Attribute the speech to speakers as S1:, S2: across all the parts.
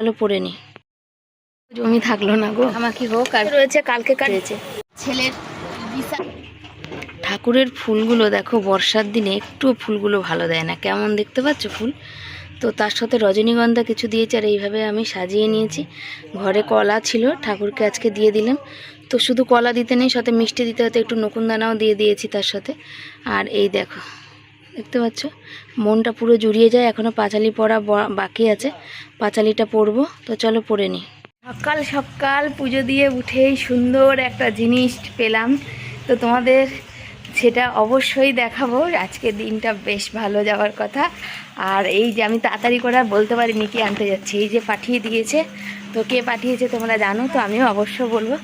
S1: চলো পড়ে নি। জমি থাকল না গো। আমাকে হোক আর রয়েছে কালকে কাটেছে ছেলের ঠাকুরের ফুলগুলো দেখো বর্ষার দিনে একটু ফুলগুলো ভালো দেয় না। কেমন দেখতে পাচ্ছ ফুল? তো তার সাথে রজনীগন্ধা কিছু দিয়েছে আর এইভাবে আমি সাজিয়ে নিয়েছি। ঘরে কলা ছিল ঠাকুরকে আজকে দিয়ে দিলাম। তো শুধু কলা দিতে নেই সাথে মিষ্টি দিতে হতে একটু নকুন দানাও দিয়ে দিয়েছি তার সাথে। আর এই দেখো দেখতে পাচ্ছ? মনটা পুরো জুড়িয়ে যায় এখনও পাঁচালি ব- বাকি আছে। পাঁচালিটা পরবো তো চলো পরে নিই সকাল সকাল পুজো দিয়ে উঠেই সুন্দর একটা জিনিস পেলাম। তো তোমাদের সেটা অবশ্যই দেখাবো। আজকের দিনটা বেশ ভালো যাওয়ার কথা। আর এই যে আমি তাড়াতাড়ি করে বলতে পারিনি কি আনতে যাচ্ছি, এই যে পাঠিয়ে দিয়েছে। তো কে পাঠিয়েছে তোমরা জানো, তো আমিও অবশ্য বলব।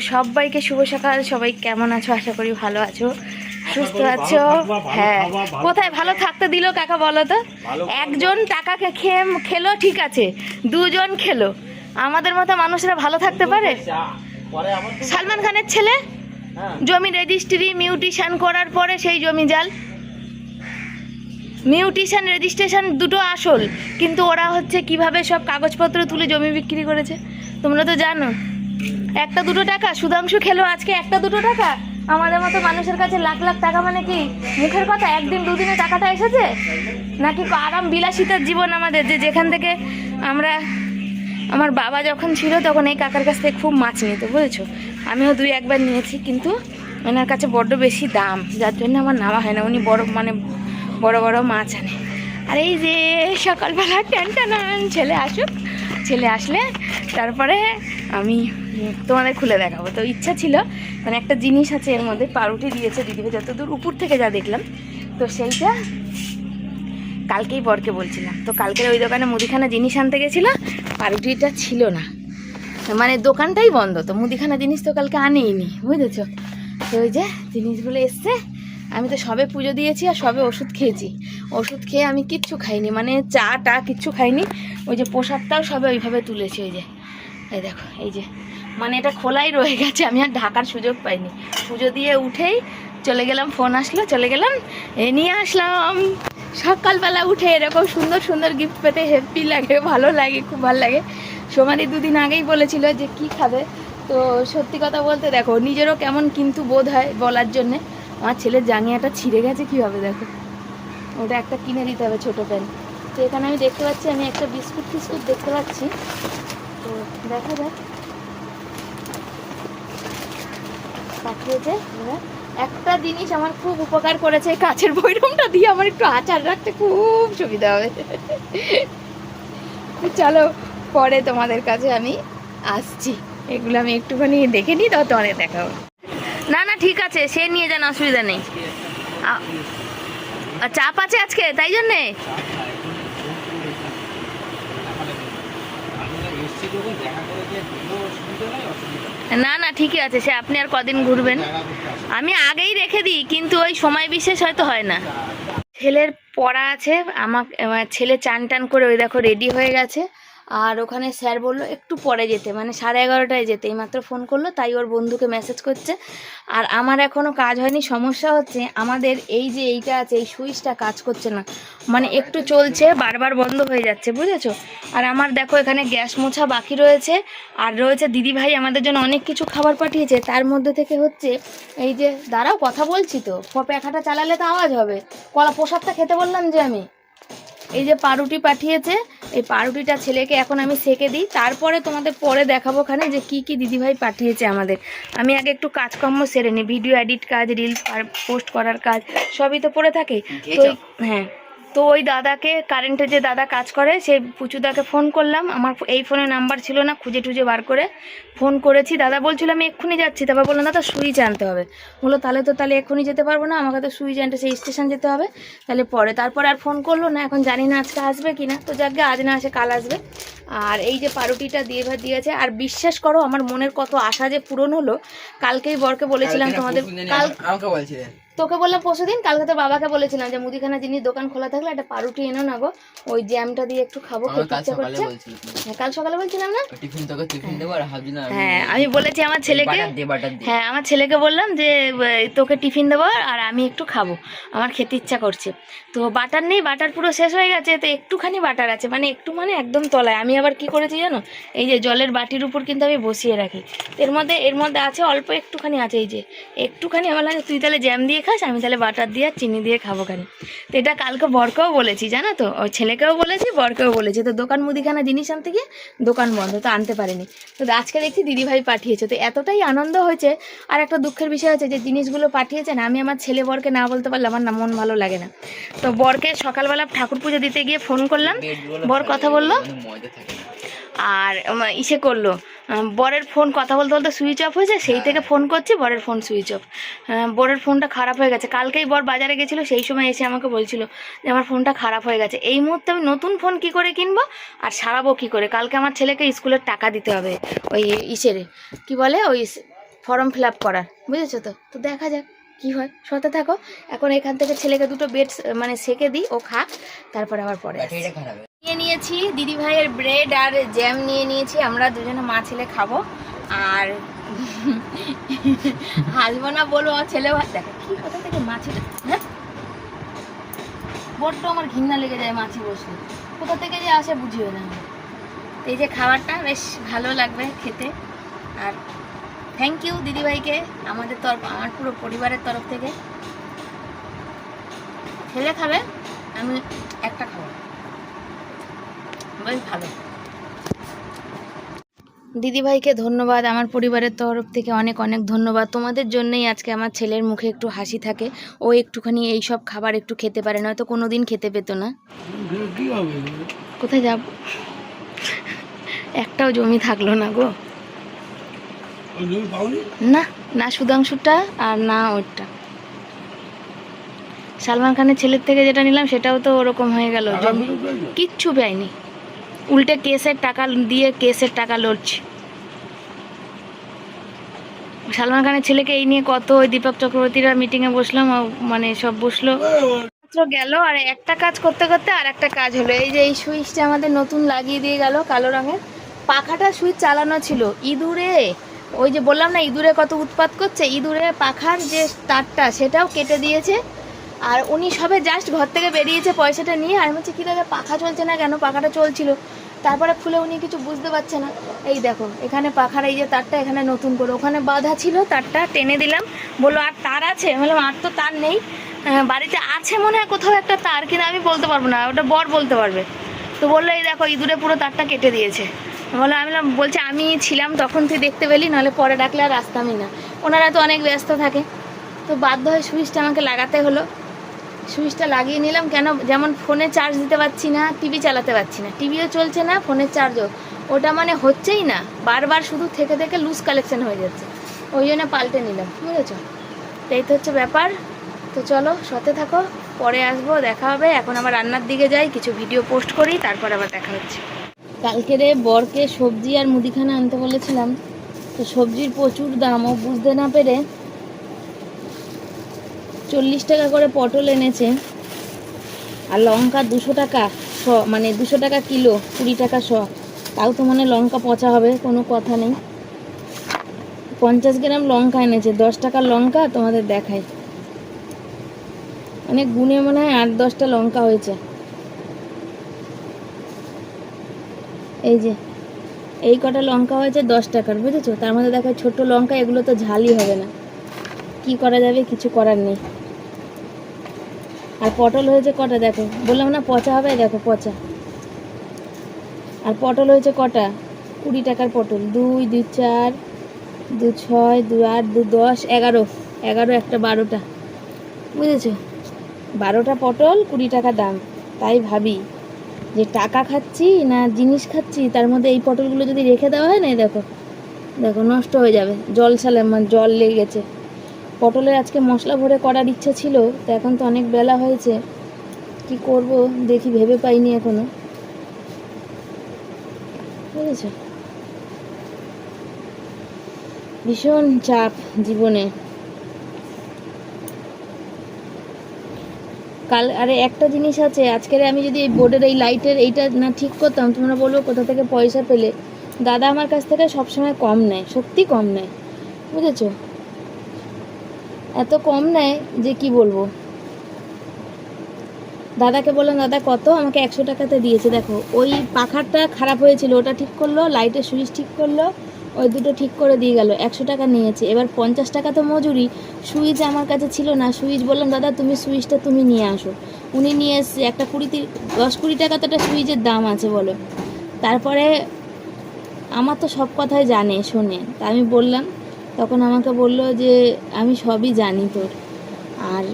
S1: সবাইকে শুভ সকাল, সবাই কেমন আছো? আশা করি ভালো আছো। সুস্থ আছো? হ্যাঁ। কোথায় ভালো থাকতে দিল কাকা বলো তো? একজন টাকাকে খেয়ে খেলো ঠিক আছে। দুজন খেলো। আমাদের মতো মানুষরা ভালো থাকতে পারে? সালমান খানের ছেলে? জমি রেজিস্ট্রি মিউটিশন করার পরে সেই জমি জাল। মিউটিশন রেজিস্ট্রেশন দুটো আসল। কিন্তু ওরা হচ্ছে কীভাবে সব কাগজপত্র তুলে জমি বিক্রি করেছে? তোমরা তো জানো। একটা দুটো টাকা। সুধাংশু খেলো আজকে একটা দুটো টাকা? আমাদের মতো মানুষের কাছে লাখ লাখ টাকা মানে কি? মুখের কথা একদিন দুদিনে টাকাটা এসেছে? নাকি আরাম বিলাসিতার জীবন আমাদের যে যেখান থেকে আমরা, আমার বাবা যখন ছিল তখন এই কাকার কাছ থেকে খুব মাছ নিত, বুঝেছ? আমিও দুই একবার নিয়েছি, কিন্তু ওনার কাছে বড্ড বেশি দাম, যার জন্য আমার নেওয়া হয় না। উনি বড় মানে বড় বড় মাছ আনে। আর এই যে সকালবেলা ট্যান টানান ছেলে আসুক, ছেলে আসলে তারপরে আমি তোমাদের খুলে দেখাবো। তো ইচ্ছা ছিল মানে একটা জিনিস আছে এর মধ্যে, পাউরুটি দিয়েছে দিদিকে যতদূর উপর থেকে যা দেখলাম, তো সেইটা কালকেই বরকে বলছিলাম। তো কালকের ওই দোকানে মুদিখানা জিনিস আনতে গেছিল, পাউরুটিটা ছিল না। মানে দোকানটাই বন্ধ, তো মুদিখানা জিনিস তো কালকে আনেইনি, বুঝেছ? তো ওই যে জিনিসগুলো এসছে, আমি তো সবে পুজো দিয়েছি আর সবে ওষুধ খেয়েছি। ওষুধ খেয়ে আমি কিচ্ছু খাইনি মানে চা টা কিচ্ছু খাইনি, ওই যে প্রসাদটাও সবে ওইভাবে তুলেছি, ওই যে। এই দেখো, এই যে মানে এটা খোলাই রয়ে গেছে, আমি আর ঢাকার সুযোগ পাইনি। পুজো দিয়ে উঠেই চলে গেলাম, ফোন আসলো, চলে গেলাম, এ নিয়ে আসলাম। সকালবেলা উঠে এরকম সুন্দর সুন্দর গিফট পেতে হ্যাপি লাগে, ভালো লাগে, খুব ভালো লাগে। সোমাদি দুদিন আগেই বলেছিল যে কি খাবে? তো সত্যি কথা বলতে দেখো, নিজেরও কেমন কিন্তু বোধ হয় বলার জন্যে। আমার ছেলের জাঙিয়াটা ছিঁড়ে গেছে কীভাবে দেখো? ওটা একটা কিনে দিতে হবে ছোটো প্যান্ট। তো এখানে আমি দেখতে পাচ্ছি, আমি একটা বিস্কুট ফিস্কুট দেখতে পাচ্ছি। তো দেখা যাক। পাঠিয়েছে একটা জিনিস আমার খুব উপকার করেছে কাছের বৈরমটা দিয়ে আমার একটু আচার রাখতে খুব সুবিধা হবে। চলো, পরে তোমাদের কাছে আমি আসছি। এগুলো আমি একটুখানি দেখে নিই তো তোমাদের দেখাবো। না না, ঠিক আছে, সে নিয়ে যান, অসুবিধা নেই। চাপ আছে আজকে, তাই জন্যে? না না, ঠিকই আছে, সে আপনি আর কদিন ঘুরবেন। আমি আগেই রেখে দিই, কিন্তু ওই সময় বিশেষ হয়তো হয় না। ছেলের পড়া আছে, আমাকে ছেলে চান টান করে ওই দেখো রেডি হয়ে গেছে। আর ওখানে স্যার বলল একটু পরে যেতে মানে সাড়ে এগারোটায় যেতে। এইমাত্র ফোন করল, তাই ওর বন্ধুকে মেসেজ করছে। আর আমার এখনও কাজ হয়নি, সমস্যা হচ্ছে আমাদের এই যে এইটা আছে, এই সুইচটা কাজ করছে না। মানে একটু চলছে, বারবার বন্ধ হয়ে যাচ্ছে, বুঝেছ? আর আমার দেখো এখানে গ্যাস মোছা বাকি রয়েছে, আর রয়েছে দিদিভাই আমাদের জন্য অনেক কিছু খাবার পাঠিয়েছে। তার মধ্যে থেকে হচ্ছে এই যে, দাঁড়াও, কথা বলছি তো। ফপেখাটা চালালে তো আওয়াজ হবে। কলা প্রসাদটা খেতে বললাম যে আমি। এই যে পাউরুটি পাঠিয়েছে এই পাউরুটিটা ছেলেকে এখন আমি সেকে দিই। তারপরে তোমাদের পরে দেখাবো ওখানে যে কি কি দিদিভাই পাঠিয়েছে আমাদের। আমি আগে একটু কাজকর্ম সেরে নিই ভিডিও এডিট কাজ রিলস পোস্ট করার কাজ সবই তো পড়ে থাকে। তো হ্যাঁ। তো ওই দাদাকে কারেন্টে যে দাদা কাজ করে সেই পুচুদাকে ফোন করলাম। আমার এই ফোনে নাম্বার ছিল না খুঁজে টুজে বার করে ফোন করেছি। দাদা বলছিল আমি এক্ষুনি যাচ্ছি। তারপর বললাম দাদা সুইচ আনতে হবে। বলল তাহলে তো তাহলে এক্ষুনি যেতে পারব না। আমাকে তো সুইচ আনতে সেই স্টেশন যেতে হবে। তাহলে পরে তারপর আর ফোন করল না এখন জানি না আজকে আসবে কি না তো যাকে আজ না আসে কাল আসবে। আর এই যে পাউরুটিটা দিয়ে ভাত দিয়েছে আর বিশ্বাস করো আমার মনের কত আশা যে পূরণ হলো কালকেই বরকে বলেছিলাম তোমাদের কাল
S2: আমাকে বলছিলেন
S1: তোকে বললাম পরশু দিন কালকে তোর বাবাকে বলেছিলাম যে মুদিখানা জিনিস দোকান খোলা থাকলে একটা পাউরুটি এনো না গো। ওই জ্যামটা দিয়ে একটু খাব খেতে ইচ্ছা করছে। হ্যাঁ, কাল সকালে বলছিলাম না?
S2: টিফিন তোকে টিফিন দেবো আর না
S1: হ্যাঁ আমি বলেছি আমার ছেলেকে হ্যাঁ আমার ছেলেকে বললাম যে তোকে টিফিন দেবো আর আমি একটু খাব। আমার খেতে ইচ্ছা করছে। তো বাটার নেই বাটার পুরো শেষ হয়ে গেছে তো একটুখানি বাটার আছে। মানে একটু মানে একদম তলায়। আমি আবার কি করেছি জানো? এই যে জলের বাটির উপর কিন্তু আমি বসিয়ে রাখি। এর মধ্যে এর মধ্যে আছে অল্প একটুখানি আছে এই যে। একটুখানি আমার লাগে তুই তাহলে জ্যাম দিয়ে খাস, আমি তাহলে বাটার দিয়ে আর চিনি দিয়ে খাব খানি তো এটা কালকে বরকেও বলেছি, জানো তো? ওই ছেলেকেও বলেছি, বরকেও বলেছি। তো দোকান মুদিখানা জিনিস আনতে গিয়ে দোকান বন্ধ, তো আনতে পারেনি। তো আজকে দেখছি দিদিভাই পাঠিয়েছে, তো এতটাই আনন্দ হয়েছে, আর একটা দুঃখের বিষয় আছে যে জিনিসগুলো পাঠিয়েছে না, আমি আমার ছেলে বরকে না বলতে পারলে আমার না মন ভালো লাগে না। তো বরকে সকালবেলা ঠাকুর পুজো দিতে গিয়ে ফোন করলাম, বর কথা বলল। আর ইসে করল। বরের ফোন কথা বলতে বলতে সুইচ অফ হয়েছে সেই থেকে ফোন করছি বরের ফোন সুইচ অফ বরের ফোনটা খারাপ হয়ে গেছে। কালকেই বর বাজারে গেছিল সেই সময় এসে আমাকে বলছিল যে আমার ফোনটা খারাপ হয়ে গেছে। এই মুহূর্তে আমি নতুন ফোন কি করে কিনবো আর সারাবো কি করে? কালকে আমার ছেলেকে স্কুলের টাকা দিতে হবে ওই ইসেরে কি বলে? ওই ফর্ম ফিল আপ করার বুঝেছ তো? তো দেখা যাক কি হয়। সাথে থাকো এখন এখান থেকে ছেলেকে দুটো বেড মানে সেকে দিই ও খাক তারপরে আবার পরে নিয়ে নিয়েছি। দিদি ভাইয়ের ব্রেড আর জ্যাম নিয়ে নিয়েছি। আমরা দুজনে মা ছেলে খাব। আর হাসবো না, বলব ছেলে ভাত দেখো, কি কথা থেকে হ্যাঁ? বড্ড আমার ঘৃণা লেগে যায় মাছি বসলে। কোথা থেকে যে আসে বুঝিও না এই যে খাবারটা, বেশ ভালো লাগবে খেতে। আর থ্যাংক ইউ দিদিভাইকে, আমাদের তরফ, আমার পুরো পরিবারের তরফ থেকে। ছেলে খাবে, আমি একটা খাব। বেশ ভালো। দিদিভাইকে ধন্যবাদ। আমার পরিবারের তরফ থেকে অনেক অনেক ধন্যবাদ। তোমাদের জন্যই আজকে আমার ছেলের মুখে একটু হাসি থাকে। ও একটুখানি এই সব খাবার একটু খেতে পারে নয়তো কোনো দিন খেতে পেতো না। কোথায় যাব? একটাও জমি থাকল না গো। না না সুধাংশুটা আর না ওরটা। সালমান খানের ছেলের থেকে যেটা নিলাম সেটাও তো ওরকম হয়ে গেল। কিচ্ছু পাইনি উল্টে কেসের টাকা দিয়ে কেসের টাকা লড়ছে। সালমান খানের ছেলেকে এই নিয়ে কত ওই দীপক চক্রবর্তীরা মিটিংয়ে বসলাম মানে সব বসল। গেল আর একটা কাজ করতে করতে আর একটা কাজ হলো। এই যে এই সুইচটা আমাদের নতুন লাগিয়ে দিয়ে গেল কালো রঙের। পাখাটা সুইচ চালানো ছিল। ইঁদুরে, ওই যে বললাম না, ইঁদুরে কত উৎপাত করছে? ইঁদুরে পাখার যে তারটা, সেটাও কেটে দিয়েছে। আর উনি সবে জাস্ট ঘর থেকে বেরিয়েছে পয়সাটা নিয়ে, আর বলছি, কী পাখা চলছে না কেন? পাখাটা চলছিল। তারপরে খুলে উনি কিছু বুঝতে পারছে না। এই দেখো, এখানে পাখার এই যে তারটা এখানে নতুন করে, ওখানে বাঁধা ছিল, তারটা টেনে দিলাম। বলল, আর তার আছে? বললাম, আর তো তার নেই। বাড়িতে আছে মনে হয় কোথাও একটা তার কিনা আমি বলতে পারব না, ওটা বর বলতে পারবে। তো বলল, এই দেখো, ইঁদুরে পুরো তারটা কেটে দিয়েছে। বলে আমি বলছে, আমি ছিলাম তখন তুই দেখতে পেলি, নাহলে পরে ডাকলে আর আসতামই না। ওনারা তো অনেক ব্যস্ত থাকে। তো বাধ্য হয়ে সুইচটা আমাকে লাগাতে হলো। সুইচটা লাগিয়ে নিলাম, কেন যেমন ফোনে চার্জ দিতে পারছি না টিভি চালাতে পারছি না। টিভিও চলছে না ফোনের চার্জও ওটা মানে হচ্ছেই না, বারবার শুধু থেকে থেকে লুজ কালেকশন হয়ে যাচ্ছে। ওই জন্য পাল্টে নিলাম, বুঝেছ? এই তো হচ্ছে ব্যাপার। তো চলো সতে থাকো, পরে আসব, দেখা হবে। এখন আবার রান্নার দিকে যাই, কিছু ভিডিও পোস্ট করি, তারপর আবার দেখা হচ্ছে। কালকে রে বরকে সবজি আর মুদিখানা আনতে বলেছিলাম। তো সবজির প্রচুর দাম, ও বুঝতে না পেরে চল্লিশ টাকা করে পটল এনেছে আর লঙ্কা দুশো টাকা শ মানে দুশো টাকা কিলো, কুড়ি টাকা শ। তাও তো মানে লঙ্কা পচা হবে, কোনো কথা নেই। পঞ্চাশ গ্রাম লঙ্কা এনেছে, দশ টাকার লঙ্কা তোমাদের দেখায় মানে গুনে মনে হয় আট, দশটা লঙ্কা হয়েছে। এই যে, এই কটা লঙ্কা হয়েছে দশ টাকার, বুঝেছ? তার মধ্যে দেখো ছোট লঙ্কা, এগুলো তো ঝালই হবে না। কি করা যাবে কিছু করার নেই। আর পটল হয়েছে কটা দেখো? বললাম না পচা হবে? দেখো পচা। আর পটল হয়েছে কটা? কুড়ি টাকার পটল। দুই দুই, চার, দু, ছয়, দু, আট, দু, দশ, এগারো। এগারো, একটা, বারোটা। বুঝেছ? বারোটা পটল, কুড়ি টাকা দাম। তাই ভাবি যে টাকা খাচ্ছি না জিনিস খাচ্ছি, তার মধ্যে এই পটলগুলো যদি রেখে দেওয়া হয় না দেখো। দেখো, নষ্ট হয়ে যাবে। জল সালে মানে জল লেগে গেছে। পটলের আজকে মশলা ভরে করার ইচ্ছা ছিল, তো এখন তো অনেক বেলা হয়েছে। কি করব, দেখি ভেবে পাইনি এখনও। বুঝেছ? ভীষণ চাপ জীবনে। কাল, আরে একটা জিনিস আছে, আজকের আমি যদি এই বোর্ডের এই লাইটের এইটা না ঠিক করতাম, তোমরা বলব কোথা থেকে পয়সা পেলে। দাদা আমার কাছ থেকে সবসময় কম নেয়, সত্যি কম নেয়। বুঝেছ? এত কম নেয় যে কি বলব? দাদাকে বললাম, দাদা, কত? আমাকে একশো টাকাতে দিয়েছে। দেখো, ওই পাখারটা খারাপ হয়েছিল, ওটা ঠিক করল, লাইটের সুইচ ঠিক করল, ওই দুটো ঠিক করে দিয়ে গেল, একশো টাকা নিয়েছে। এবার পঞ্চাশ টাকা তো মজুরি, সুইচ আমার কাছে ছিল না, সুইচ বললাম, দাদা, তুমি সুইচটা তুমি নিয়ে আসো। উনি নিয়ে এসছে একটা কুড়ি দশ কুড়ি টাকা তো একটা সুইচের দাম আছে বলো। তারপরে আমার তো সব কথাই জানে, শোনে। তা আমি বললাম তখন আমাকে বলল যে, আমি সবই জানি তোর। আর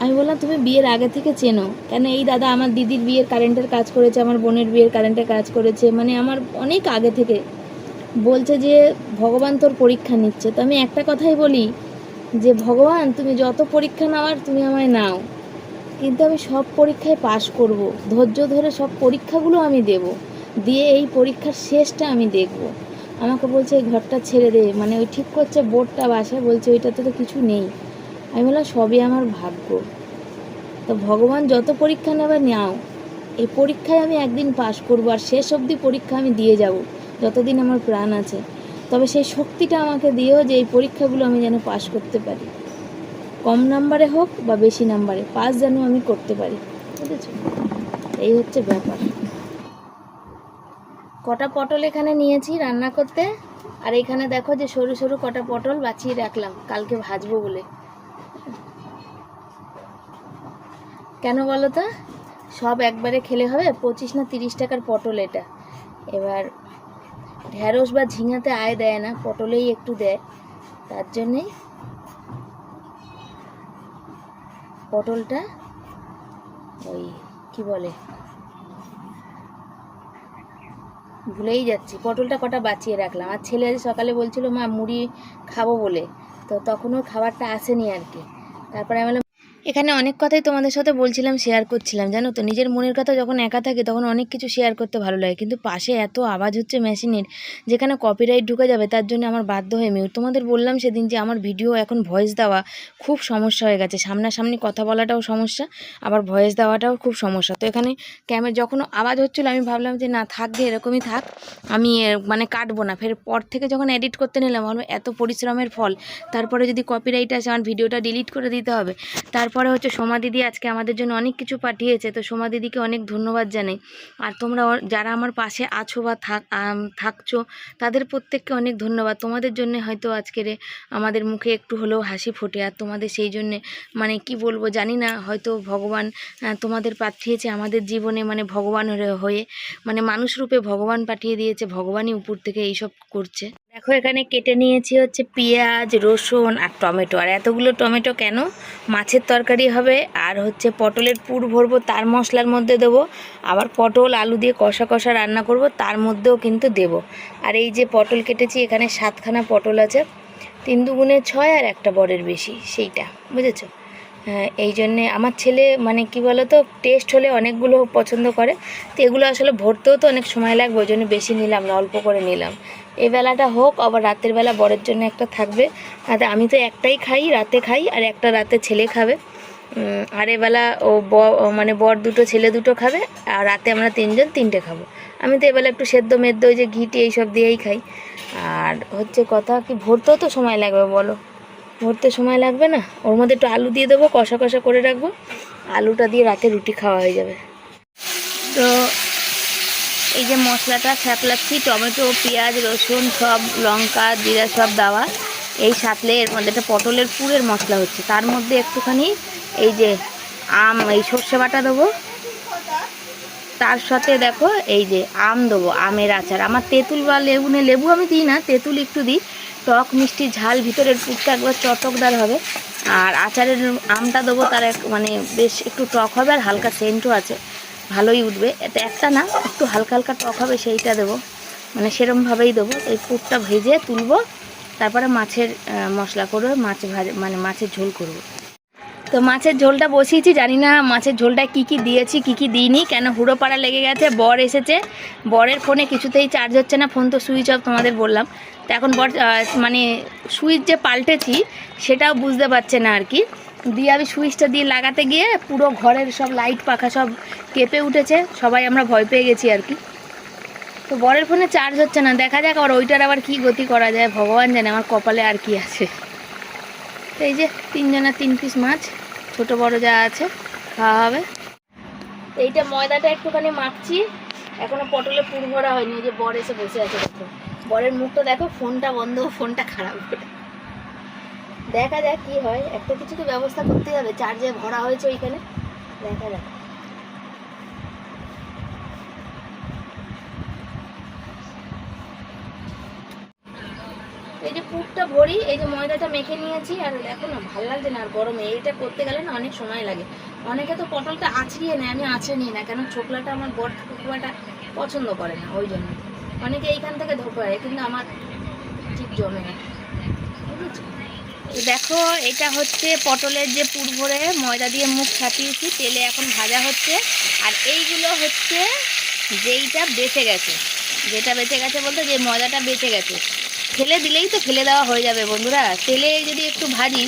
S1: আমি বললাম, তুমি বিয়ের আগে থেকে চেনো। কেন এই দাদা আমার দিদির বিয়ের কারেন্টের কাজ করেছে, আমার বোনের বিয়ের কারেন্টের কাজ করেছে। মানে আমার অনেক আগে থেকে বলছে যে, ভগবান তোর পরীক্ষা নিচ্ছে। তো আমি একটা কথাই বলি যে, ভগবান, তুমি যত পরীক্ষা নেওয়ার তুমি আমায় নাও। কিন্তু আমি সব পরীক্ষায় পাশ করব। ধৈর্য ধরে সব পরীক্ষাগুলো আমি দেব। দিয়ে এই পরীক্ষার শেষটা আমি দেখব। আমাকে বলছে, এই ঘরটা ছেড়ে দে। মানে ওই ঠিক করছে, বোর্ডটা বাসায় বলছে, ওইটাতে তো কিছু নেই। আমি বললাম, সবই আমার ভাগ্য। তো ভগবান যত পরীক্ষা নেবে নাও। এই পরীক্ষায় আমি একদিন পাশ করব, আর শেষ অবধি পরীক্ষা আমি দিয়ে যাব, যতদিন আমার প্রাণ আছে। তবে সেই শক্তিটা আমাকে দিও যে এই পরীক্ষাগুলো আমি যেন পাশ করতে পারি। কম নাম্বারে হোক বা বেশি নাম্বারে পাস যেন আমি করতে পারি। বুঝেছ? এই হচ্ছে ব্যাপার। কটা পটল এখানে নিয়েছি রান্না করতে? আর এখানে দেখো যে সরু সরু কটা পটল বাঁচিয়ে রাখলাম, কালকে ভাজবো বলে। কেন বলো তো? সব একবারে খেলে হবে, পঁচিশ না তিরিশ টাকার পটল এটা। এবার ঢ্যাঁড়স বা ঝিঙাতে আয় দেয় না, পটলেই একটু দেয়। তার জন্যেই পটলটা ওই, কি বলে? ভুলেই যাচ্ছি। পটলটা কটা বাঁচিয়ে রাখলাম। আর ছেলে আজ সকালে বলছিল, মা, মুড়ি খাব বলে। তো তখনও খাবারটা আসেনি আর কি। তারপরে আমি এখানে অনেক কথাই তোমাদের সাথে বলছিলাম শেয়ার করছিলাম। জানো তো, নিজের মনের কথা যখন একা থাকে, তখন অনেক কিছু শেয়ার করতে ভালো লাগে। কিন্তু পাশে এত আওয়াজ হচ্ছে মেশিনের যেখানে কপিরাইট ঢুকে যাবে, তার জন্য আমার বাধ্য হয়ে মিউট তোমাদের বললাম সেদিন যে আমার ভিডিও এখন ভয়েস দেওয়া খুব সমস্যা হয়ে গেছে। সামনাসামনি কথা বলাটাও সমস্যা, আবার ভয়েস দেওয়াটাও খুব সমস্যা। তো এখানে ক্যামেরা যখন আওয়াজ হচ্ছিল, আমি ভাবলাম যে না থাকবে এরকমই থাক। আমি মানে কাটবো না। ফের পর থেকে যখন এডিট করতে নিলাম, ভাবলাম এত পরিশ্রমের ফল, তারপরে যদি কপিরাইট আসে, আমার ভিডিওটা ডিলিট করে দিতে হবে। তারপরে হচ্ছে সোমা দিদি আজকে আমাদের জন্য অনেক কিছু পাঠিয়েছে, তো সোমা দিদিকে অনেক ধন্যবাদ জানাই। আর তোমরা যারা আমার পাশে আছো বা থাক থাকছো, তাদের প্রত্যেককে অনেক ধন্যবাদ। তোমাদের জন্য হয়তো আজকের আমাদের মুখে একটু হলেও হাসি ফোটে, আর তোমাদের সেই জন্যে মানে কি বলব জানি না, হয়তো ভগবান তোমাদের পাঠিয়েছে আমাদের জীবনে মানে ভগবান হয়ে মানে মানুষ রূপে ভগবান পাঠিয়ে দিয়েছে, ভগবানই উপর থেকে এইসব করছে। দেখো এখানে কেটে নিয়েছি হচ্ছে পেঁয়াজ রসুন আর টমেটো। আর এতগুলো টমেটো কেন? মাছের তরকারি হবে আর হচ্ছে পটলের পুর ভরবো তার মশলার মধ্যে দেবো। আবার পটল আলু দিয়ে কষা কষা রান্না করব তার মধ্যেও কিন্তু দেবো। আর এই যে পটল কেটেছি এখানে সাতখানা পটল আছে। তিন দুগুণে ছয় আর একটা বরের বেশি সেইটা বুঝেছ? হ্যাঁ, এই জন্যে আমার ছেলে মানে কি বলো তো টেস্ট হলে অনেকগুলো পছন্দ করে। তো এগুলো আসলে ভরতেও তো অনেক সময় লাগবে ওই জন্য বেশি নিলাম না অল্প করে নিলাম। এই বেলাটা হোক, আবার রাতের বেলা বরের জন্য একটা থাকবে। আর আমি তো একটাই খাই, রাতে খাই, আর একটা রাতে ছেলে খাবে। আর এবেলা ও ব- মানে বর দুটো, ছেলে দুটো খাবে, আর রাতে আমরা তিনজন তিনটে খাব। আমি তো এবেলা একটু সেদ্ধ মেদ্ধ ওই যে ঘিটি এইসব দিয়েই খাই। আর হচ্ছে কথা কি, ভরতেও তো সময় লাগবে, বলো? ভরতে সময় লাগবে না? ওর মধ্যে একটু আলু দিয়ে দেবো, কষা কষা করে রাখব। আলুটা দিয়ে রাতে রুটি খাওয়া হয়ে যাবে। তো এই যে মশলাটা ছ্যাপলাচ্ছি টমেটো, পেঁয়াজ, রসুন, সব লঙ্কা, জিরা সব দেওয়া। এই সাতলে এর মধ্যে একটা পটলের পুরের মশলা হচ্ছে। তার মধ্যে একটুখানি এই যে আম, এই সর্ষে বাটা দেবো। তার সাথে দেখো এই যে আম দেবো, আমের আচার। আমার তেঁতুল বা লেবু নেই লেবু আমি দিই না, তেঁতুল একটু দিই। টক মিষ্টি ঝাল, ভিতরের পুরটা একবার চটকদার হবে। আর আচারের আমটা দেবো, তার এক মানে বেশ একটু টক হবে আর হালকা সেন্টও আছে। ভালোই উঠবে। এটা একটা না, একটু হালকা হালকা টক হবে, সেইটা দেবো। মানে সেরমভাবেই দেবো। এই পুরটা ভেজে তুলবো, তারপরে মাছের মশলা করে মাছ ভাজ মানে মাছের ঝোল করব। তো মাছের ঝোলটা বসিয়েছি, জানি না মাছের ঝোলটা কি কি দিয়েছি, কি কি দিইনি, কেন হুড়ো পাড়া লেগে গেছে, বর এসেছে। বরের ফোনে কিছুতেই চার্জ হচ্ছে না ফোন তো সুইচ অফ তোমাদের বললাম। তো এখন বর মানে সুইচ যে পাল্টেছি, সেটাও বুঝতে পারছে না আর কি। দিয়ে আমি সুইচটা দিয়ে লাগাতে গিয়ে পুরো ঘরের সব লাইট পাখা সব কেঁপে উঠেছে। সবাই আমরা ভয় পেয়ে গেছি আর কি। তো বরের ফোনে চার্জ হচ্ছে না। দেখা যাক আবার ওইটার আবার কি গতি করা যায়। ভগবান জানে আমার কপালে আর কি আছে। এই যে তিনজনের তিন পিস মাছ। ছোট বড় যা আছে, খাওয়া হবে। এইটা ময়দাটা একটুখানি মাখছি। এখনও পটলে পুর ভরা হয়নি। যে বর এসে বসে আছে দেখো। বরের মুখটা দেখো, ফোনটা বন্ধ, ফোনটা খারাপ। দেখা যাক কি হয়। একটা কিছু তো ব্যবস্থা করতে হবে চার্জে ভরা হয়েছে ওইখানে। দেখা যাক। এই যে পুরটা ভরি, এই যে ময়দাটা মেখে নিয়েছি, আর দেখো না, ভালো লাগছে না আর গরমে। এইটা করতে গেলে না অনেক সময় লাগে। অনেকে তো পটলটা আছড়িয়ে নেয়, আমি আছড়ে নিই না, কেন ছোকলাটা আমার বর খুব পছন্দ করে না, ওই জন্য। অনেকে এইখান থেকে ধোপায় কিন্তু আমার ঠিক জমে না। বুঝেছ? দেখো, এটা হচ্ছে পটলের যে পুর ভরে ময়দা দিয়ে মুখ ছাপিয়েছি, তেলে এখন ভাজা হচ্ছে। আর এইগুলো হচ্ছে যেইটা বেঁচে গেছে। যেটা বেঁচে গেছে বলতে যে ময়দাটা বেঁচে গেছে। ফেলে দিলেই তো ফেলে দেওয়া হয়ে যাবে বন্ধুরা। তেলে যদি একটু ভাজি,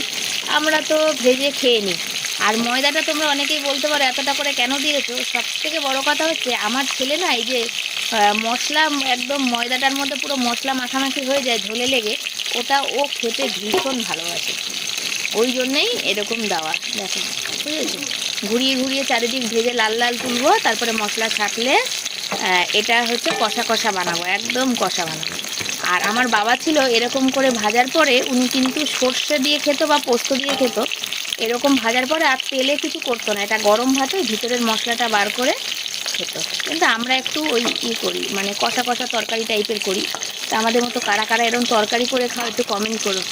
S1: আমরা তো ভেজে খেয়ে নিই। আর ময়দাটা তোমরা অনেকেই বলতে পারো, এতটা করে কেন দিয়েছ? সব থেকে বড়ো কথা হচ্ছে, আমার ছেলে না, এই যে মশলা, একদম ময়দাটার মধ্যে পুরো মশলা মাখামাখি হয়ে যায় ঝোলে লেগে। ওটা ও খেতে ভীষণ ভালোবাসে। ওই জন্যেই এরকম দেওয়া। দেখো, বুঝেছ? ঘুরিয়ে ঘুরিয়ে চারিদিক ভেজে লাল লাল তুলবো, তারপরে মশলা ছাকলে এটা হচ্ছে কষা কষা বানাবো, একদম কষা বানাবো। আর আমার বাবা ছিল এরকম করে ভাজার পরে উনি কিন্তু সর্ষে দিয়ে খেত বা পোস্ত দিয়ে খেত, এরকম ভাজার পরে আর তেলে কিছু করতো না, এটা গরম ভাতে ভিতরের মশলাটা বার করে খেত। কিন্তু আমরা একটু ওই ই করি মানে কষা কষা তরকারি টাইপের করি। আমাদের মতো কারা কারা এরকম তরকারি করে খাও একটু কমেন্ট করো।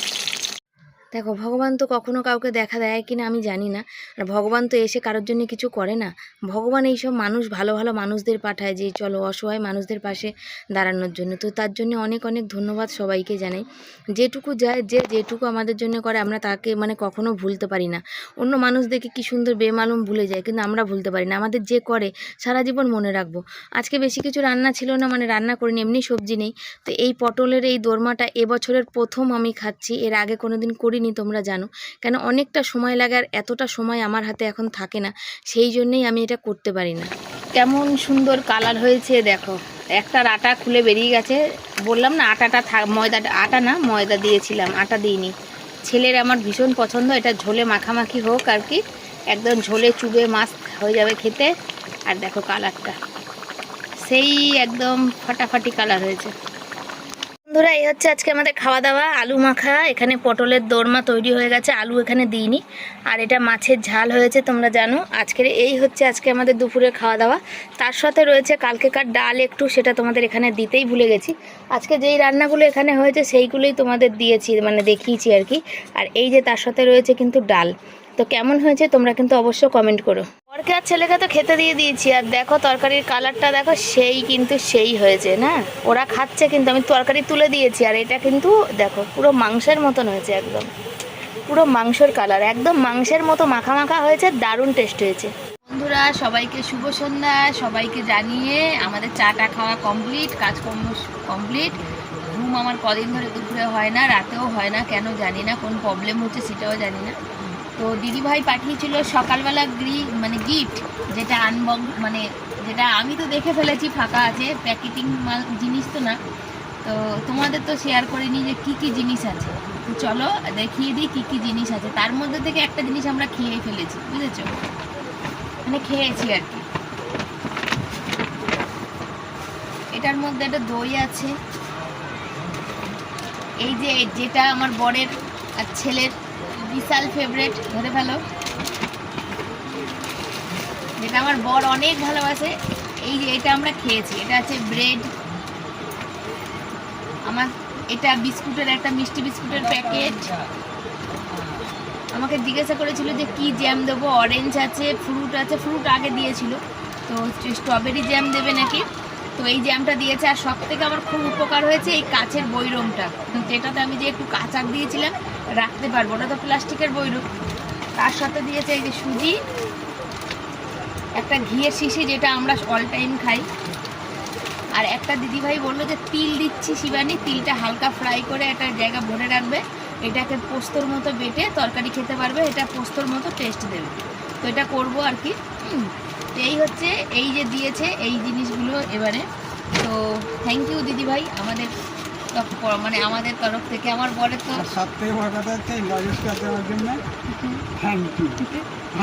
S1: দেখো, ভগবান তো কখনো কাউকে দেখা দেয় কিনা আমি জানি না। আর ভগবান তো এসে কারোর জন্য কিছু করে না। ভগবান এইসব মানুষ, ভালো ভালো মানুষদের পাঠায় যে, চলো, অসহায় মানুষদের পাশে দাঁড়ানোর জন্য। তো তার জন্য অনেক অনেক ধন্যবাদ সবাইকে জানাই। যেটুকু যায়, যে যেটুকু আমাদের জন্য করে, আমরা তাকে মানে কখনো ভুলতে পারি না। অন্য মানুষ দেখে কি সুন্দর বেমালুম ভুলে যায়, কিন্তু আমরা ভুলতে পারি না। আমাদের যে করে, সারা জীবন মনে রাখব। আজকে বেশি কিছু রান্না ছিল না মানে রান্না করিনি, এমনি সবজি নেই। তো এই পটলের এই দোরমাটা এবছরের প্রথম আমি খাচ্ছি, এর আগে কোনো দিন করিনি। তোমরা জানো। কেন অনেকটা সময় লাগে আর এতটা সময় আমার হাতে এখন থাকে না, সেই জন্যেই আমি এটা করতে পারি না। কেমন সুন্দর কালার হয়েছে দেখো। একটা আটা খুলে বেরিয়ে গেছে। বললাম না আটাটা থাক ময়দাটা আটা না, ময়দা দিয়েছিলাম, আটা দিইনি। ছেলের আমার ভীষণ পছন্দ, এটা ঝোলে মাখামাখি হোক আর কি, একদম ঝোলে চুবে মাছ হয়ে যাবে খেতে। আর দেখো কালারটা। সেই একদম ফাটাফাটি কালার হয়েছে। বন্ধুরা, এই হচ্ছে আজকে আমাদের খাওয়া দাওয়া আলু মাখা। এখানে পটলের দোরমা তৈরি হয়ে গেছে, আলু এখানে দিইনি। আর এটা মাছের ঝাল হয়েছে, তোমরা জানো। আজকের এই হচ্ছে আজকে আমাদের দুপুরের খাওয়া দাওয়া তার সাথে রয়েছে কালকেকার ডাল একটু, সেটা তোমাদের এখানে দিতেই ভুলে গেছি। আজকে যেই রান্নাগুলো এখানে হয়েছে, সেইগুলোই তোমাদের দিয়েছি মানে দেখিয়েছি আর কি। আর এই যে তার সাথে রয়েছে কিন্তু ডাল। তো কেমন হয়েছে তোমরা কিন্তু অবশ্য কমেন্ট করো। বরকে আর ছেলেকে তো খেতে দিয়ে দিয়েছি, আর দেখো তরকারির কালারটা দেখো সেই কিন্তু সেই হয়েছে, না? ওরা খাচ্ছে কিন্তু, আমি তরকারি তুলে দিয়েছি, আর এটা কিন্তু দেখো পুরো মাংসের মতন হয়েছে একদম। পুরো মাংসের কালার একদম মাংসের মতো মাখা মাখা হয়েছে, দারুণ টেস্ট হয়েছে। বন্ধুরা, সবাইকে শুভ সন্ধ্যা, সবাইকে জানিয়ে আমাদের চাটা খাওয়া কমপ্লিট কাজকর্ম কমপ্লিট ঘুম আমার কদিন ধরে দুপুরে হয় না, রাতেও হয় না, কেন জানি না, কোন প্রবলেম হচ্ছে সেটাও জানি না। তো দিদিভাই পাঠিয়েছিল সকালবেলা গ্রি মানে গিফট যেটা আনবক মানে যেটা আমি তো দেখে ফেলেছি, ফাঁকা আছে প্যাকেটিং মাল, জিনিস তো না। তো তোমাদের তো শেয়ার করে করিনি যে কি কি জিনিস আছে। তো চলো দেখিয়ে দিই কী কী জিনিস আছে। তার মধ্যে থেকে একটা জিনিস আমরা খেয়ে ফেলেছি, বুঝেছ? মানে খেয়েছি আর কি। এটার মধ্যে একটা দই আছে। এই যে যেটা আমার বরের আর ছেলের বিশাল ফেভারেট ধরে ফেলো। যেটা আমার বর অনেক ভালোবাসে, এই যে এটা আমরা খেয়েছি। এটা আছে ব্রেড আমার এটা বিস্কুটের একটা মিষ্টি বিস্কুটের প্যাকেট আমাকে জিজ্ঞাসা করেছিল যে কি জ্যাম দেবো? অরেঞ্জ আছে ফ্রুট আছে। ফ্রুট আগে দিয়েছিল। তো স্ট্রবেরি জ্যাম দেবে নাকি? তো এই জ্যামটা দিয়েছে। আর সব থেকে আমার খুব উপকার হয়েছে এই কাচের বৈরমটা। যেটাতে আমি যে একটু কাঁচার দিয়েছিলাম রাখতে পারব ওটা তো প্লাস্টিকের বৈরম তার সাথে দিয়েছে এই যে সুজি, একটা ঘিয়ের শিশি যেটা আমরা অল টাইম খাই। আর একটা দিদিভাই বলল যে, তিল দিচ্ছি শিবানী, তিলটা হালকা ফ্রাই করে একটা জায়গা ভরে রাখবে। এটাকে পোস্তর মতো বেটে তরকারি খেতে পারবে, এটা পোস্তর মতো টেস্ট দেবে। তো এটা করব আর কি। এই হচ্ছে, এই যে দিয়েছে, এই জিনিসগুলো এবারে। তো থ্যাংক ইউ দিদিভাই, আমাদের মানে আমাদের তরফ থেকে। আমার বরের তো
S3: সব থেকে বড় কথা হচ্ছে লজেসটা দেওয়ার জন্য থ্যাংক ইউ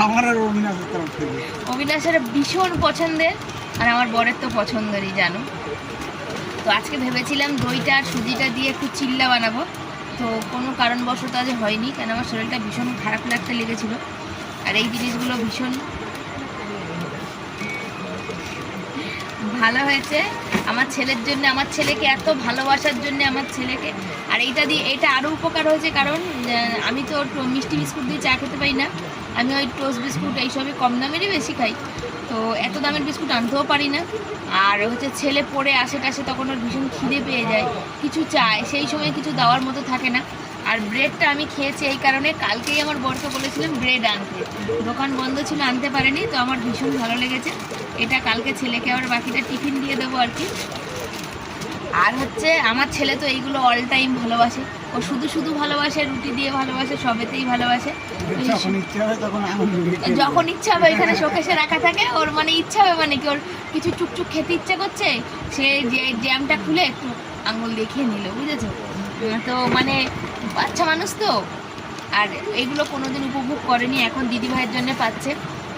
S3: আমার আর অভিনাশের তরফ থেকে।
S1: অভিলাষের ভীষণ পছন্দের আর আমার বরের তো পছন্দেরই জানো। তো আজকে ভেবেছিলাম দইটা আর সুজিটা দিয়ে একটু চিল্লা বানাবো। তো কোনো কারণবশত আজ হয়নি কেন আমার শরীরটা ভীষণ খারাপ লাগতে লেগেছিলো। আর এই জিনিসগুলো ভীষণ ভালো হয়েছে। আমার ছেলের জন্য, আমার ছেলেকে এত ভালোবাসার জন্য আমার ছেলেকে। আর এইটা দিয়ে এটা আরও উপকার হয়েছে কারণ আমি তো মিষ্টি বিস্কুট দিয়ে চা খেতে পারি না। আমি ওই টোস্ট বিস্কুট এইসবই কম দামেরই বেশি খাই। তো এত দামের বিস্কুট আনতেও পারি না। আর হচ্ছে ছেলে পড়ে আশেপাশে তখন ওর ভীষণ খিদে পেয়ে যায়। কিছু চায়, সেই সময় কিছু দেওয়ার মতো থাকে না। আর ব্রেডটা আমি খেয়েছি এই কারণে কালকেই আমার বরকে বলেছিলাম ব্রেড আনতে। দোকান বন্ধ ছিল আনতে পারেনি তো আমার ভীষণ ভালো লেগেছে। এটা কালকে ছেলেকে আবার বাকিটা টিফিন দিয়ে দেবো আর কি। আর হচ্ছে আমার ছেলে তো এইগুলো অল টাইম ভালোবাসে। ও শুধু শুধু ভালোবাসে রুটি দিয়ে ভালোবাসে সবেতেই ভালোবাসে।
S3: যখন ইচ্ছা হবে
S1: এখানে শোকেশে রাখা থাকে ওর মানে ইচ্ছা হবে মানে কি ওর কিছু চুকচুক খেতে ইচ্ছে করছে সে যে জ্যামটা খুলে একটু আঙুল দেখিয়ে নিল বুঝেছ? তো মানে বাচ্চা মানুষ তো। আর এগুলো কোনোদিন উপভোগ করেনি, এখন দিদিভাইয়ের জন্য পাচ্ছে।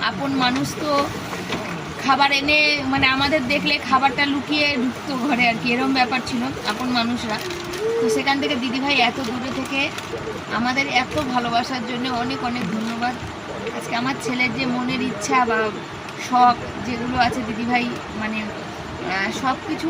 S1: আপন মানুষ তো খাবার এনে মানে আমাদের দেখলে খাবারটা লুকিয়ে ঢুকতো ঘরে আর কি, এরম ব্যাপার ছিল আপন মানুষরা। তো সেখান থেকে দিদিভাই এত দূরে থেকে আমাদের এত ভালোবাসার জন্য অনেক অনেক ধন্যবাদ। আজকে আমার ছেলের যে মনের ইচ্ছা বা শখ যেগুলো আছে দিদিভাই মানে সব কিছু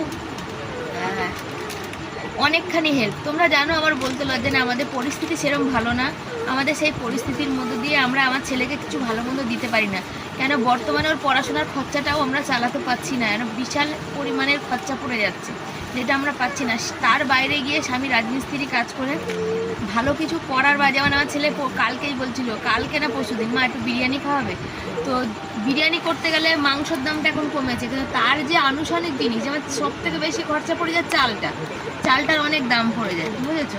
S1: অনেকখানি হেল্প তোমরা জানো আমার বলতে লজ্জা না আমাদের পরিস্থিতি সেরকম ভালো না। আমাদের সেই পরিস্থিতির মধ্য দিয়ে আমরা আমার ছেলেকে কিছু ভালো মন্দ দিতে পারি না। কেন বর্তমানে ওর পড়াশোনার খরচাটাও আমরা চালাতে পারছি না, কেন বিশাল পরিমাণের খরচা পড়ে যাচ্ছে, যেটা আমরা পাচ্ছি না। তার বাইরে গিয়ে স্বামী রাজমিস্ত্রি কাজ করে ভালো কিছু করার বা যেমন আমার ছেলে কালকেই বলছিল, কালকে না পরশু দিন মা একটু বিরিয়ানি খাওয়াবে। তো বিরিয়ানি করতে গেলে মাংসের দামটা এখন কমেছে, কিন্তু তার যে আনুষানিক জিনিস, যেমন সব থেকে বেশি খরচা পড়ে যায় চালটা, চালটার অনেক দাম পড়ে যায়, বুঝেছ?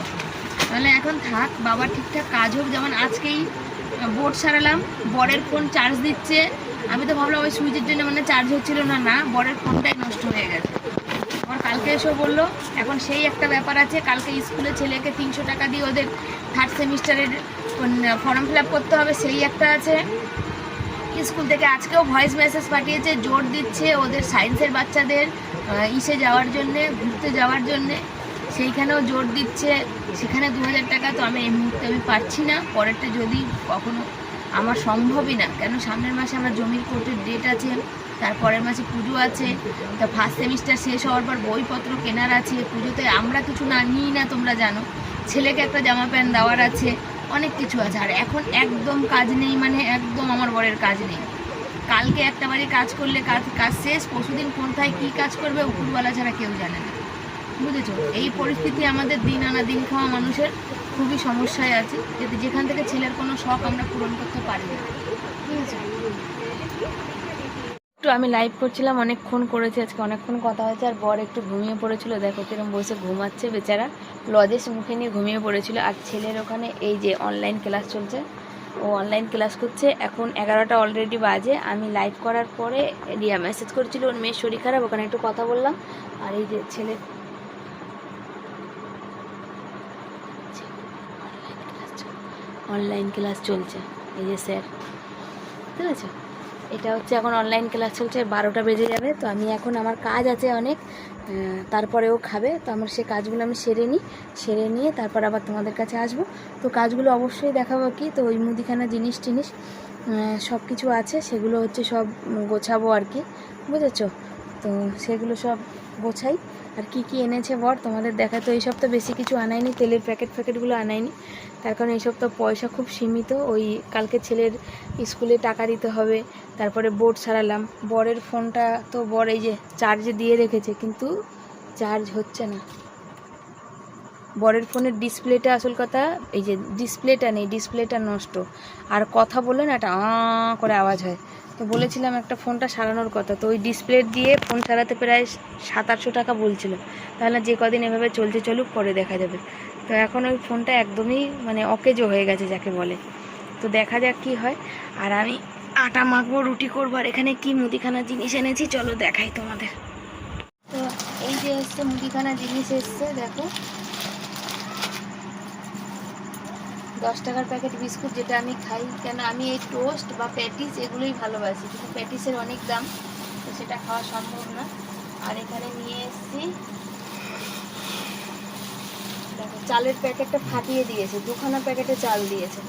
S1: তাহলে এখন থাক, বাবা ঠিকঠাক কাজ হোক, যেমন আজকেই বোর্ড সারালাম, বরের ফোন চার্জ দিচ্ছে, আমি তো ভাবলাম ওই সুইচের জন্য মানে চার্জ হচ্ছিল না না, বরের ফোনটাই নষ্ট হয়ে গেছে। আমার কালকে এসে বলল, এখন সেই একটা ব্যাপার আছে, কালকে স্কুলে ছেলেকে তিনশো টাকা দিয়ে ওদের থার্ড সেমিস্টারের ফর্ম ফিল করতে হবে, সেই একটা আছে। স্কুল থেকে আজকেও ভয়েস মেসেজ পাঠিয়েছে, জোর দিচ্ছে ওদের সায়েন্সের বাচ্চাদের ইসে যাওয়ার জন্যে, ঘুরতে যাওয়ার জন্যে। সেইখানেও জোর দিচ্ছে, সেখানে দু হাজার টাকা তো আমি এই মুহূর্তে আমি পাচ্ছি না, পরেরটা যদি কখনো আমার সম্ভবই না। কেন সামনের মাসে আমার জমির কোর্টের ডেট আছে, তারপরের মাসে পুজো আছে, তা ফার্স্ট সেমিস্টার শেষ হওয়ার পর বইপত্র কেনার আছে, পুজোতে আমরা কিছু না, নিই না তোমরা জানো। ছেলেকে একটা জামা প্যান্ট দেওয়ার আছে অনেক কিছু আছে। আর এখন একদম কাজ নেই মানে একদম আমার বরের কাজ নেই। কালকে একটা বাড়ি কাজ করলে কাজ কাজ শেষ, পরশুদিন কোনথায় কী কাজ করবে উপরওয়ালা ছাড়া কেউ জানে না। বুঝেছ? এই পরিস্থিতি আমাদের দিন আনা, দিন খাওয়া মানুষের খুবই সমস্যায় আছে। যেখান থেকে ছেলের কোনো শখ আমরা পূরণ করতে পারি না। বুঝেছ? একটু আমি লাইভ করছিলাম, অনেকক্ষণ করেছি, আজকে অনেকক্ষণ কথা হয়েছে, আর বর একটু ঘুমিয়ে পড়েছিল। দেখো কিরম বসে ঘুমাচ্ছে বেচারা। লজেস মুখে নিয়ে ঘুমিয়ে পড়েছিল, আর ছেলের ওখানে এই যে অনলাইন ক্লাস চলছে, ও অনলাইন ক্লাস করছে। এখন এগারোটা অলরেডি বাজে। আমি লাইভ করার পরে রিয়া মেসেজ করছিল, ওর মেয়ের শরীর খারাপ, ওখানে একটু কথা বললাম। আর এই যে ছেলে অনলাইন ক্লাস চলছে। এই যে স্যার ঠিক আছে এটা হচ্ছে এখন অনলাইন ক্লাস চলছে, বারোটা বেজে যাবে। তো আমি এখন আমার কাজ আছে অনেক তারপরেও তারপরে ও খাবে। তো আমার সে কাজগুলো আমি সেরে নিই, সেরে নিয়ে তারপর আবার তোমাদের কাছে আসব। তো কাজগুলো অবশ্যই দেখাবো কি? তো ওই মুদিখানা জিনিস টিনিস সব কিছু আছে, সেগুলো হচ্ছে সব গোছাবো আর কি। বুঝেছ? তো সেগুলো সব গোছাই। আর কি কি এনেছে বর? তোমাদের দেখা তো এইসব তো বেশি কিছু আনায়নি, তেলের প্যাকেট ফ্যাকেটগুলো আনায়নি। তার কারণ এইসব তো পয়সা খুব সীমিত, ওই কালকে ছেলের স্কুলে টাকা দিতে হবে, তারপরে বোর্ড সারালাম। বরের ফোনটা তো বর এই যে চার্জে দিয়ে রেখেছে, কিন্তু চার্জ হচ্ছে না। বরের ফোনের ডিসপ্লেটা আসল কথা, এই যে ডিসপ্লেটা নেই, ডিসপ্লেটা নষ্ট। আর কথা বললে না, একটা আঁ করে আওয়াজ হয়। তো বলেছিলাম একটা ফোনটা সারানোর কথা। তো ওই ডিসপ্লে দিয়ে ফোন সারাতে প্রায় সাত আটশো টাকা বলছিল। তাহলে যে কদিন এভাবে চলছে চলুক, পরে দেখা যাবে। তো তো এখন ওই ফোনটা একদমই মানে অকেজো হয়ে গেছে, যাকে বলে। তো দেখা যাক কি হয়। আর আমি আটা মাখবো, রুটি করব, আর এখানে কি মুদিখানা জিনিস এনেছি, চলো দেখাই তোমাদের। তো এই যে এসছে মুদিখানা জিনিস এসছে, দেখো। দশ টাকার প্যাকেট বিস্কুট যেটা আমি খাই, কেন আমি এই টোস্ট বা প্যাটিস এগুলোই ভালোবাসি। কিন্তু প্যাটিসের অনেক দাম, তো সেটা খাওয়া সম্ভব না। আর এখানে নিয়ে এসেছি, দেখো, চালের প্যাকেটটা ফাটিয়ে দিয়েছে, দুখানা প্যাকেটে চাল দিয়েছে।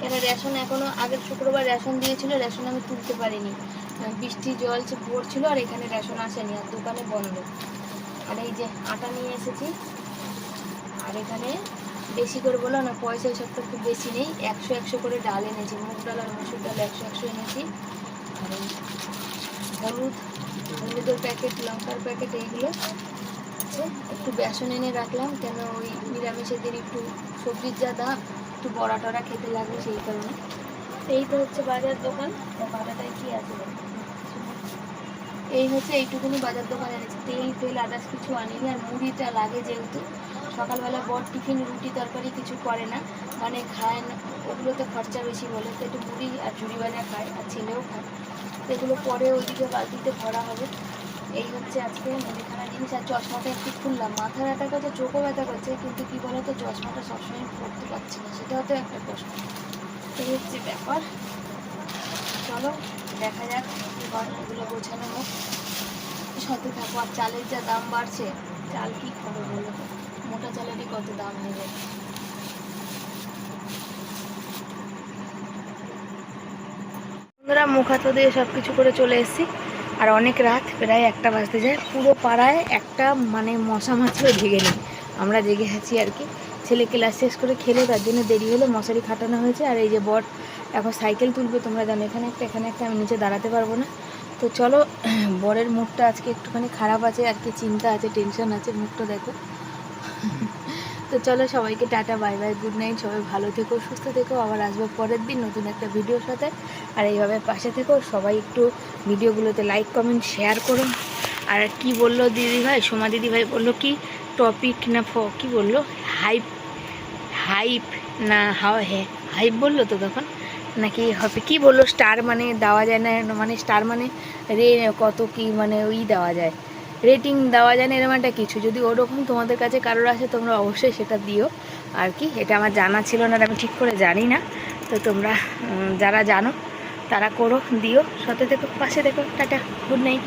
S1: কেন রেশন এখনও, আগের শুক্রবার রেশন দিয়েছিল, রেশন আমি তুলতে পারিনি। বৃষ্টি, জল পড়ছিল, আর এখানে রেশন আসেনি, আর দোকানে বন্ধ। আর এই যে আটা নিয়ে এসেছি, আর এখানে বেশি করে বলো না, পয়সা ওই সবটা খুব বেশি নেই। একশো একশো করে ডাল এনেছি, মুগ ডাল আর মসুর ডাল একশো একশো এনেছি। আর হলুদ, হলুদের প্যাকেট, লঙ্কার প্যাকেট এইগুলো একটু বেসন এনে রাখলাম, কেন ওই নিরামিষের দিন একটু সবজির যা দাম, একটু বড়া টড়া খেতে লাগবে সেই কারণে। এই তো হচ্ছে বাজার দোকান। বাজারটায় কি আছে? এই হচ্ছে এইটুকুনি বাজার দোকান এনেছি তেল ফেল আদার্স কিছু আনিনি, আর মুড়িটা লাগে যেহেতু। সকালবেলা বর টিফিন, রুটি, তরকারি কিছু করে না। মানে খায় না। ওগুলোতে খরচা বেশি বলে। তো একটু মুড়ি আর ঝুড়ি ভাজা খায় আর ছেলেও খায়। তো এগুলো পরে ওইদিকে বালতিতে ভরা হবে। এই হচ্ছে আজকে মুদিখানা জিনিস। আর চশমাটা একটু খুললাম। মাথা ব্যথা করছে চোখও ব্যথা করছে, কিন্তু কি বলতো, চশমাটা সবসময় পড়তে পারছি না। সেটা হয়তো একটা প্রশ্ন। এই হচ্ছে ব্যাপার। চলো, দেখা যাক কি হয় এগুলো গোছানো হোক। সাথে থাকো, আর চালের যা দাম বাড়ছে, চাল কী খাব বলো তো? মোটা চালেরই কত দাম যায় বন্ধুরা দিয়ে সব কিছু করে চলে এসেছি। আর অনেক রাত, প্রায় একটা বাজতে যায়। পুরো পাড়ায় একটা মানে মশা মাছিও জেগে নেই। আমরা জেগে আছি আর কি। ছেলে ক্লাস শেষ করে খেলে, তার জন্য দেরি হলো, মশারি খাটানো হয়েছে। আর এই যে বট, এখন সাইকেল তুলবে তোমরা জানো, এখানে একটা এখানে একটা, আমি নিচে দাঁড়াতে পারব না। তো চলো, বরের মুখটা আজকে একটুখানি খারাপ আছে, আর কি চিন্তা আছে টেনশন আছে, মুখটা দেখো। তো চলো সবাইকে tata, bye bye, good night, সবাই ভালো থেকো, সুস্থ থেকো, আবার আসব পরের দিন নতুন একটা ভিডিওর সাথে। আর এইভাবে পাশে থেকো, সবাই একটু ভিডিওগুলোতে লাইক কমেন্ট শেয়ার করুন আর কি বলল দিদি ভাই? সোমা দিদি ভাই বলল কি টপিক না ফ কি বলল? হাইপ হাইপ না হাওয়া হ্যাঁ হাইপ বলল তো তখন? নাকি হবে? কি বলল? স্টার মানে দেওয়া যায় না মানে স্টার মানে রে, কত কি মানে ওই দেওয়া যায়। রেটিং দেওয়া যায় না এরকম একটা কিছু। যদি ওরকম তোমাদের কাছে কারোর আসে তোমরা অবশ্যই সেটা দিও। আর কি, এটা আমার জানা ছিল না আমি ঠিক করে জানি না। তো তোমরা যারা জানো, তারা করো, দিও। সাথে দেখো পাশে দেখো টাটা গুড নাইট